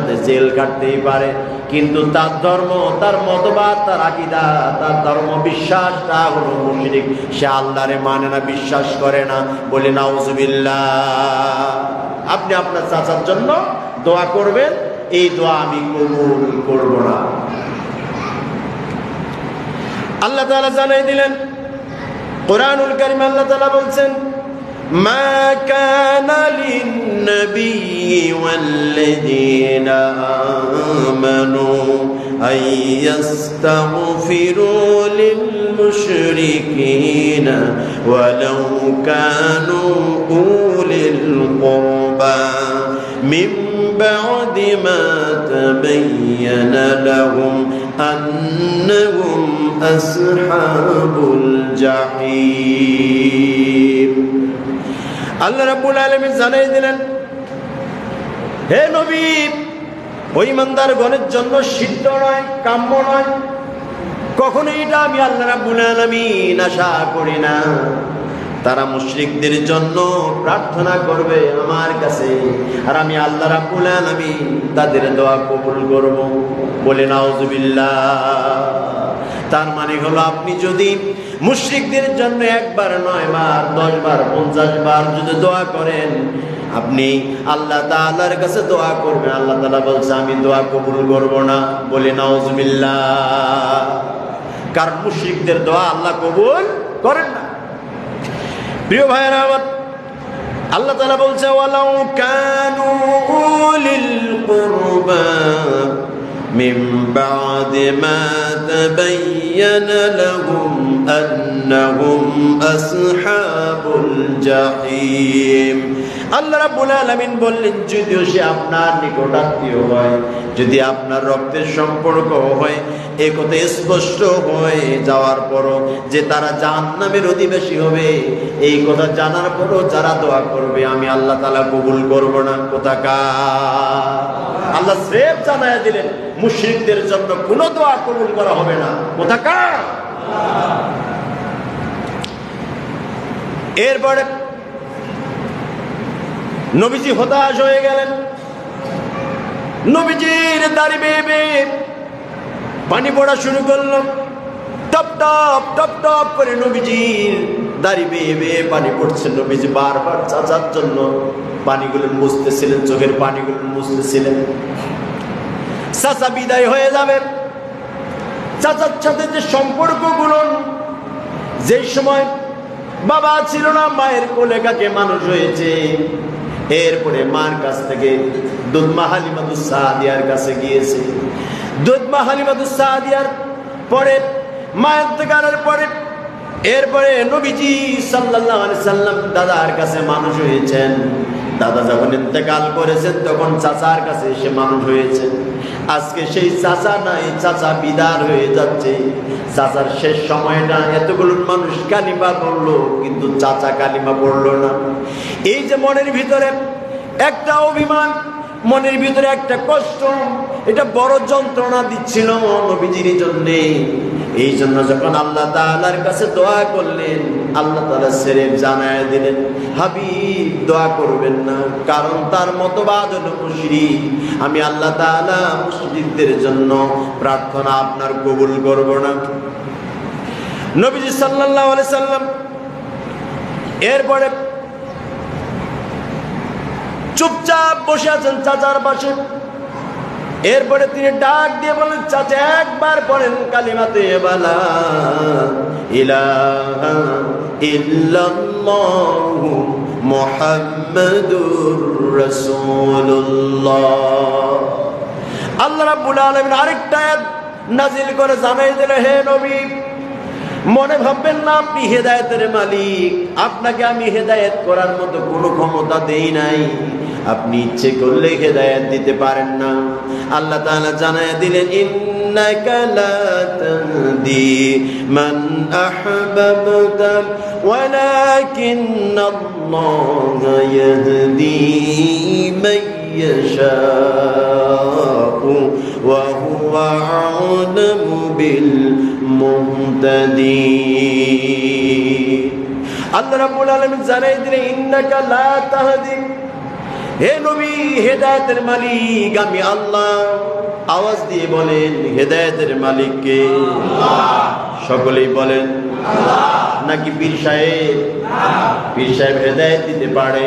সাথে জেল কাটতেই পারে। কিন্তু তার ধর্ম, তার মতবাদ, তার আকিদা, তার ধর্ম বিশ্বাসটা হলো মুশরিক। সে আল্লাহরে মানে না, বিশ্বাস করে না। বলে, নাউজুবিল্লাহ। আপনি আপনার চাচার জন্য দোয়া করবেন, এই দোয়া আমি কবুল করব না। আল্লাহ তালা জানাই দিলেন, কোরআনুল কারীম আল্লাহ তালা বলছেন ما كان للنبي والذين آمنوا أن يستغفروا للمشركين ولو كانوا أولي القربى. من بعد ما تبين لهم أنهم أصحاب الجحيم. আল্লাহ রাব্বুল আলামিন জানাই দিলেন, হে নবী, ওই ইমানদার গণের জন্য সিদ্ধ নয়, কাম্য নয়। কখনো এটা আমি আল্লাহ রাব্বুল আলামিন আশা করি না। তারা মুশরিকদের জন্য প্রার্থনা করবে আমার কাছে। আর আমি আল্লাহ রাব্বুল আলামিন তাদের দোয়া কবুল করব। বলে নাউজুবিল্লাহ। তার মানে হলো আপনি যদি মুশরিকদের জন্য একবার নয় বার, দশ বার, পঞ্চাশ বার যদি দোয়া করেন, আপনি আল্লাহ তাআলার কাছে দোয়া করবেন। আল্লাহ তালা বলছে, আমি দোয়া কবুল করব না। বলে, নাউজুবিল্লাহ। কারণ মুশরিকদের দোয়া আল্লাহ কবুল করেন না। প্রিয় ভাইয়েরা আমার আল্লাহ তালা বলছে, ওয়ালাউ কানু উলিল من بعد ما تبين لهم أنهم أصحاب الجحيم আল্লাহ রাব্বুল আলামিন বললেন যদিও সে আপনার নিকটাত্মীয় হয় যদি আপনার রক্তের সম্পর্ক হয় এ কথা স্পষ্ট হয়ে যাওয়ার পরও যে তারা জাহান্নামের অধিবাসী হবে, এই কথা জানার পরও যারা দোয়া করবে, আমি আল্লাহ তাআলা কবুল করব না। কোথাকার আল্লাহ স্রেফ জানায় দিলেন, মুশরিকদের জন্য কোনো দোয়া কবুল করা হবে না। কোথাকার এরপরে নবীজি হতাশ হয়ে গেলেন। নবীজির দাড়ি বেয়ে বেয়ে পানি পড়া শুরু করল টপ টপ টপ টপ করে নবীজির দাড়ি বেয়ে বেয়ে পানি পড়ছে। নবীজি বারবার চাচার জন্য পানিগুলো মুছতেছিলেন, চোখের পানিগুলো মুছতেছিলেন। চাচা বিদায় হয়ে যাবে। চাচার সাথে যে সম্পর্কগুলো যেই সময় বাবা ছিল না, মায়ের কোলে কাকে মানুষ হয়েছে। এরপরে মার কাছ থেকে দুধমা হালিমাদুস সাদিয়ার কাছে গিয়েছে। দুধমা হালিমাদুস সাদিয়ার পরে মায়ের পরে, এরপরে নবীজি সাল্লাল্লাহু সাল্লাম দাদার কাছে মানুষ হয়েছেন। দাদা যখন ইন্তেকাল করেছেন, তখন চাচার কাছে এসে মানুষ হয়েছে আজকে সেই চাচা নাই, চাচা বিদার হয়ে যাচ্ছে। চাচার শেষ সময়টা এতগুলো মানুষ কালিমা পড়ল, কিন্তু চাচা কালিমা পড়ল না। এই যে মনের ভিতরে একটা অভিমান মনের ভিতরে একটা কষ্ট, এটা বড় যন্ত্রণা দিচ্ছিল নবীজির জন্যে। এই জন্য যখন আল্লাহ তাআলার কাছে দোয়া করলেন, আল্লাহ তাআলা সেরেফ জানায় দিলেন, হাবিব, দোয়া করবেন না, কারণ তার মতবাদ হলো মুশরিক। আমি আল্লাহ তাআলা মুশরিকদের জন্য প্রার্থনা আপনার কবুল করব না। নবীজি আলাইহি সাল্লাম এরপরে চুপচাপ বসে আছেন চাচার পাশে। এরপরে তিনি ডাক দিয়ে বলেন, চাচা, একবার পড়েন কালিমাতে বালা। ইলাহা আল্লাহ আরেকটা নাজিল করে জানাই হে নবী, মনে ভাববেন না মালিক। আপনাকে আমি হেদায়েত করার মতো কোনো ক্ষমতা দেই নাই। আপনি ইচ্ছে করলে হেদায়েত দিতে পারেন না আল্লাহ তাআলা জানায় দিলেন ইন্নাকা লা তাহদি মান আহবাবতা ওয়ালাকিন্নাল্লাহ ইয়াহদি মান يشاء وهو أعلم بالمهتدين আল্লাহ রাব্বুল আলামিন জানাই দিলেন ইন্নাকা লা তাহদি হে নবী হেদায়েতের মালিক আমি আল্লাহ। আওয়াজ দিয়ে বলেন হেদায়েতের মালিককে। সকলেই বলেন নাকি পীর সাহেব? পীর সাহেব হেদায়েত দিতে পারে।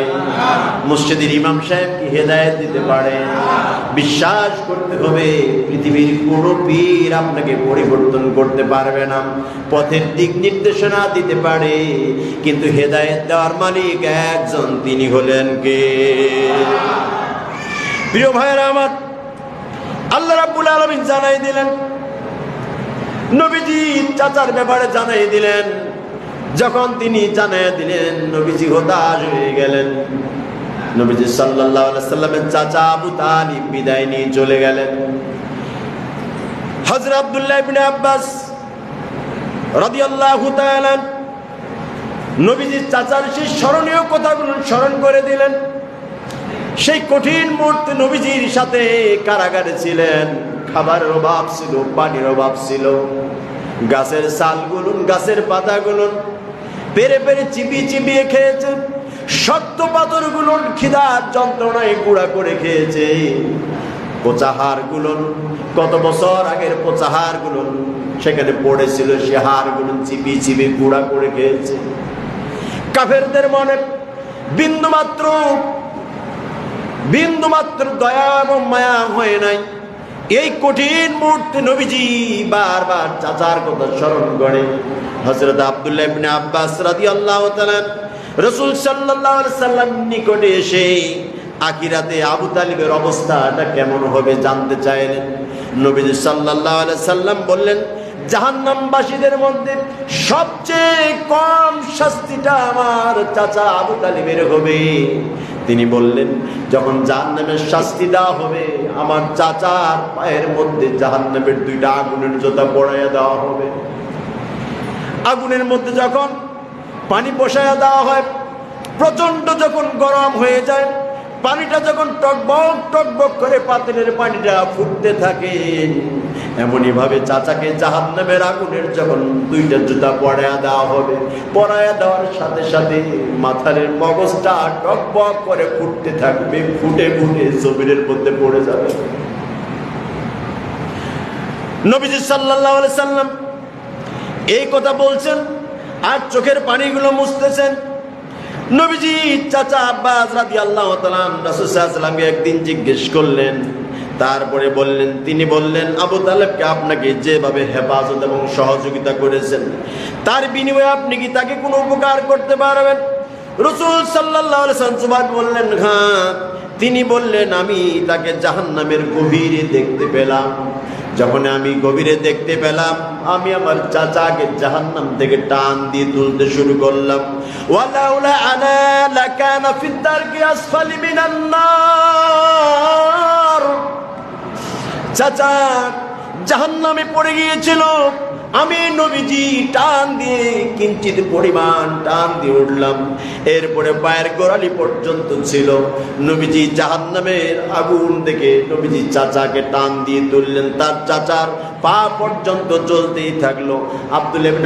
মসজিদের ইমাম সাহেব কি হেদায়েত দিতে পারে? বিশ্বাস করতে হবে, পৃথিবীর কোনো পীর আপনাকে পরিবর্তন করতে পারবে না। পথের দিক নির্দেশনা দিতে পারে, কিন্তু হেদায়েত দেওয়ার মালিক একজন, তিনি হলেন কে? প্রিয় ভাইয়েরা আমার, আল্লাহ রাব্বুল আলামিন জানাই দিলেন। নবীজি চাচার ব্যাপারে জানাই দিলেন। যখন তিনি জানাই দিলেন, নবীজি হতাশ হয়ে গেলেন। নবীজি আলাইহি সাল্লামের চাচা আবু তালিব বিদায় নিয়ে চলে গেলেন। হযরত আবদুল্লাহ আব্বাস রাদিয়াল্লাহু তাআলা নবীজির চাচার সেই স্মরণীয় কথাগুলো স্মরণ করে দিলেন। সেই কঠিন মুহূর্তে নবীজির সাথে কারাগারে ছিলেন। খাবারের অভাব ছিল, পানির অভাব ছিল। গাছের সালগুলো গাছের পাতাগুলো পেরে পেরে চিবিয়ে চিবিয়ে খেয়েছে। শক্ত পাথরগুলো খিদার যন্ত্রণায় গুঁড়া করে খেয়েছে। পচাহারগুলো কত বছর আগের পচাহারগুলো সেখানে পড়েছিল সে হাড়গুলো চিবিয়ে চিবিয়ে গুঁড়া করে খেয়েছে। কাফেরদের মনে বিন্দু মাত্র বিন্দু মাত্র দয়া এবং মায়া হয়ে নাই। এই কঠিন মুহূর্তে নবীজি বারবার চাচার কথা স্মরণ করে। হযরত আব্দুল্লাহ আব্বাস রাদিয়াল্লাহু তাআলা রাসূল সাল্লাম নিকটে এসে আখিরাতে আবু তালিবের অবস্থাটা কেমন হবে জানতে চাইলেন। নবীজি আলাইহি সাল্লাম বললেন, জাহান্নামবাসীদের মধ্যে সবচেয়ে কম শাস্তিটা আমার চাচা আবু তালিবের হবে। তিনি বললেন, যখন জাহান্নামের শাস্তি দেওয়া হবে, আমার চাচার পায়ের মধ্যে জাহান্নামের দুইটা আগুনের জোতা পড়াইয়া দেওয়া হবে। আগুনের মধ্যে যখন পানি বসাইয়া দেওয়া হয় প্রচণ্ড যখন গরম হয়ে যায়, পানিটা যখন টকবক টকবক করে পাতিলের পানিটা ফুটতে থাকে। এমনই ভাবে চাচাকে জাহান নামের আগুনের যখন দুইটা জুতা পরায়া দেওয়া হবে, পরায়া দেওয়ার সাথে সাথে মাথার মগজটা টকবক করে ফুটতে থাকবে, ফুটে ফুটে জমিনের মধ্যে পড়ে যাবে। নবীজি আলাইহি সাল্লাম এই কথা বলছেন, আর চোখের পানিগুলো মুছতেছেন। নবীজি চাচা আব্বাস রাদি আল্লাহ রাসুসাল্লামকে একদিন জিজ্ঞেস করলেন, তারপরে বললেন, তিনি বললেন, আবু তালেবকে আপনাকে যেভাবে হেফাজত এবং সহযোগিতা করেছেন, তার বিনিময়ে আপনি কি তাকে কোনো উপকার করতে পারবেন? রসুল সাল্লাহ বললেন হ্যাঁ। তিনি বললেন, আমি তাকে জাহান্নামের গভীরে দেখতে পেলাম। যখন আমি গভীরে দেখতে পেলাম, আমি আমার চাচাকে জাহান্নাম থেকে টান দিয়ে তুলতে শুরু করলাম। ওয়ালাউলা আনা লাকানা ফিদ্দার আসফালি চাচা জাহান্নামে পড়ে গিয়েছিল। আমি নবীজি টান দিয়ে কিঞ্চিত পরিমাণ টান দিয়ে উঠলাম। এরপরে পায়ের গোড়ালি পর্যন্ত ছিল। নবীজি জাহান নামের আগুন দেখে নবীজি চাচাকে টান দিয়ে তুললেন। তার চাচার পা পর্যন্ত চলতেই থাকল। আব্দুল